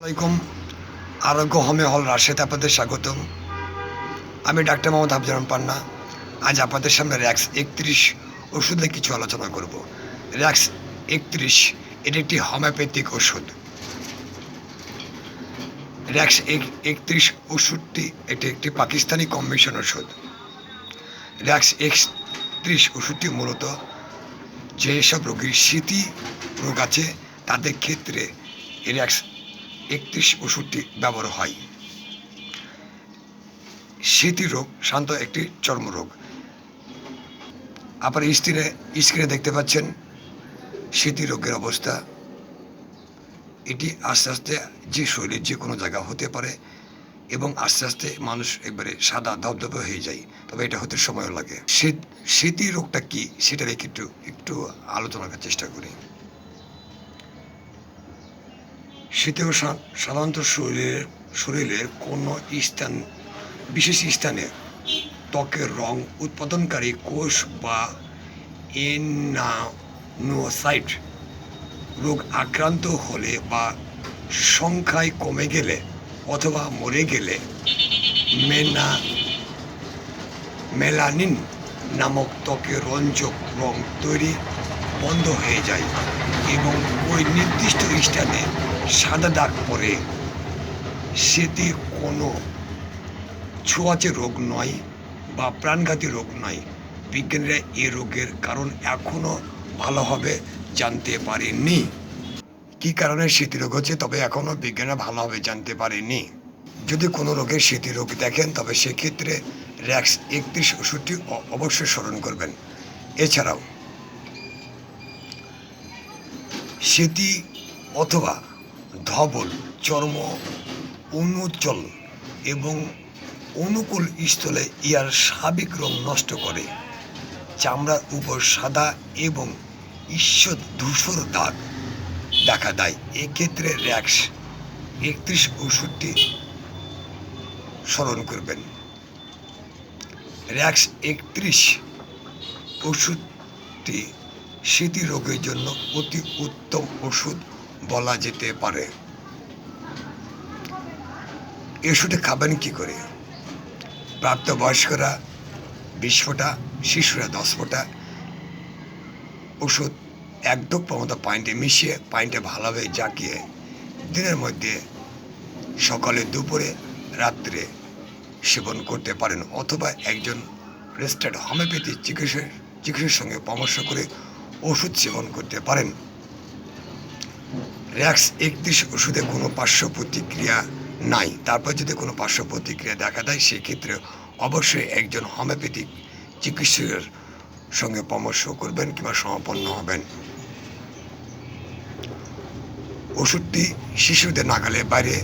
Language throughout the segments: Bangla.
আসসালামাইকুম আরোগ্য হোমে হল রাশেদ আপনাদের স্বাগতম। আমি ডাক্তার মোহাম্মদ আফজান পান্না। আজ আপনাদের সামনে র্যাক্স একত্রিশ ওষুধে কিছু আলোচনা করব। র্যাক্স একত্রিশ, এটি একটি হোমিওপ্যাথিক ওষুধ। র্যাক্স একত্রিশ ওষুধটি এটি একটি পাকিস্তানি কমিশন ওষুধ। র্যাক্স একত্রিশ ওষুধটি মূলত যেসব রোগীর স্মৃতি রোগ আছে, তাদের ক্ষেত্রে র্যাক্স একত্রিশ ওষুধটি ব্যবহার হয়। স্মৃতি রোগ, শান্ত একটি চর্মরোগ আপনার স্ক্রিনে স্ক্রিনে দেখতে পাচ্ছেন স্মৃতি রোগের অবস্থা। এটি আস্তে আস্তে যে শরীরের যে কোনো জায়গা হতে পারে এবং আস্তে আস্তে মানুষ একবারে সাদা ধবধবে হয়ে যায়, তবে এটা হতে সময় লাগে। স্মৃতি রোগটা কি সেটা রেখে একটু একটু আলোচনা করার চেষ্টা করি। শীতেও সাধারণত শরীরের শরীরের কোনো স্থান, বিশেষ স্থানে ত্বকের রং উৎপাদনকারী কোষ বা এনানোসাইট রোগ আক্রান্ত হলে বা সংখ্যায় কমে গেলে অথবা মরে গেলে মেনা, মেলানিন নামক ত্বকের রঞ্জক রং তৈরি বন্ধ হয়ে যায় এবং ওই নির্দিষ্ট স্থানে সাদা দাগ পড়ে সেটি কোনো ছোঁয়াচে রোগ নয় বা প্রাণঘাতী রোগ নয়। বিজ্ঞানীরা এ রোগের কারণ এখনও ভালোভাবে জানতে পারেননি। কী কারণে স্মৃতিরোগ হচ্ছে, তবে এখনও বিজ্ঞানীরা ভালোভাবে জানতে পারেনি যদি কোনো রোগের স্মৃতিরোগ দেখেন, তবে সেক্ষেত্রে র্যাক্স একত্রিশ ওষুধটি অবশ্যই স্মরণ করবেন। এছাড়াও স্মৃতি অথবা ধবল, চর্ম, অনুজ্জ্বল এবং অনুকূল স্থলে ইয়ার স্বাভাবিক রং নষ্ট করে। চামড়ার উপর সাদা এবং ঈশ্বর ধূসর দাগ দেখা দেয়। এক্ষেত্রে র্যাক্স একত্রিশ ওষুধটি স্মরণ করবেন। র্যাক্স একত্রিশ ওষুধটি স্মৃতি রোগের জন্য অতি উত্তম ওষুধ বলা যেতে পারে। ওষুধে খাবেন কি করে? প্রাপ্তবয়স্করা বিশ ফোঁটা, শিশুরা দশ ফোঁটা। ওষুধ এক ডোক মতো পানিতে মিশিয়ে, পানিটা ভালোভাবে জাকিয়ে দিনের মধ্যে সকালে দুপুরে, রাত্রে সেবন করতে পারেন অথবা একজন রেজিস্টার্ড হোমিওপ্যাথি চিকিৎসক চিকিৎসকের সঙ্গে পরামর্শ করে ওষুধ সেবন করতে পারেন। র্যাক্স একত্রিশ ওষুধে কোনো পার্শ্ব প্রতিক্রিয়া নাই। তারপর যদি কোনো পার্শ্ব প্রতিক্রিয়া দেখা দেয়, সেক্ষেত্রে অবশ্যই একজন হোমিওপ্যাথিক চিকিৎসকের সঙ্গে পরামর্শ করবেন কিংবা সমাপন্ন হবেন। ওষুধটি শিশুদের নাগালে বাইরে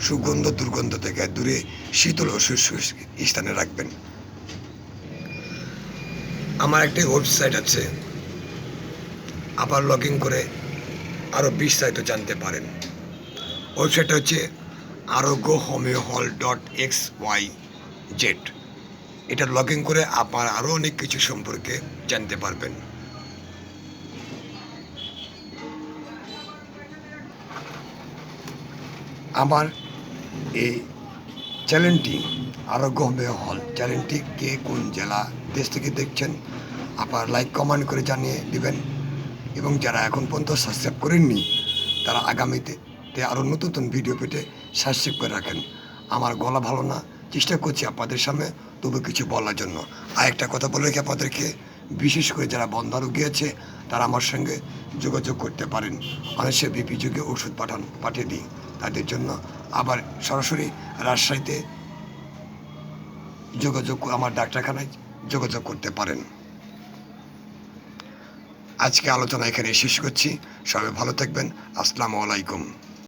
সুগন্ধ, দুর্গন্ধ থেকে দূরে শীতল ও স্থানে রাখবেন। আমার একটি ওয়েবসাইট আছে। আবার লগ ইন করে আরও বিস্তারিত জানতে পারেন। ওয়েবসাইটটা হচ্ছে Arogya homeo hall dot X Y Z এটা লগ ইন করে আপনার আরও অনেক কিছু সম্পর্কে জানতে পারবেন। আমার এই চ্যানেলটি আরোগ্য হোমিও হল চ্যানেলটি কে কোন জেলা, দেশ থেকে দেখছেন, আপনার লাইক কমেন্ট করে জানিয়ে দিবেন। এবং যারা এখন পর্যন্ত সাবস্ক্রাইব করেননি, তারা আগামীতে তে আরও নতুন নতুন ভিডিও পেতে সাবস্ক্রাইব করে রাখেন। আমার গলা ভালো না, চেষ্টা করছি আপনাদের সামনে তবু কিছু বলার জন্য। আর একটা কথা বলে রেখে আপনাদেরকে, বিশেষ করে যারা বন্ধা রোগী আছে, তারা আমার সঙ্গে যোগাযোগ করতে পারেন। অনেক বিপি যুগে ওষুধ পাঠান, পাঠিয়ে দিই তাদের জন্য আবার সরাসরি রাজশাহীতে যোগাযোগ, আমার ডাক্তারখানায় যোগাযোগ করতে পারেন। আজকে আলোচনা এখানে শেষ করছি। সবাই ভালো থাকবেন। আসসালামু আলাইকুম।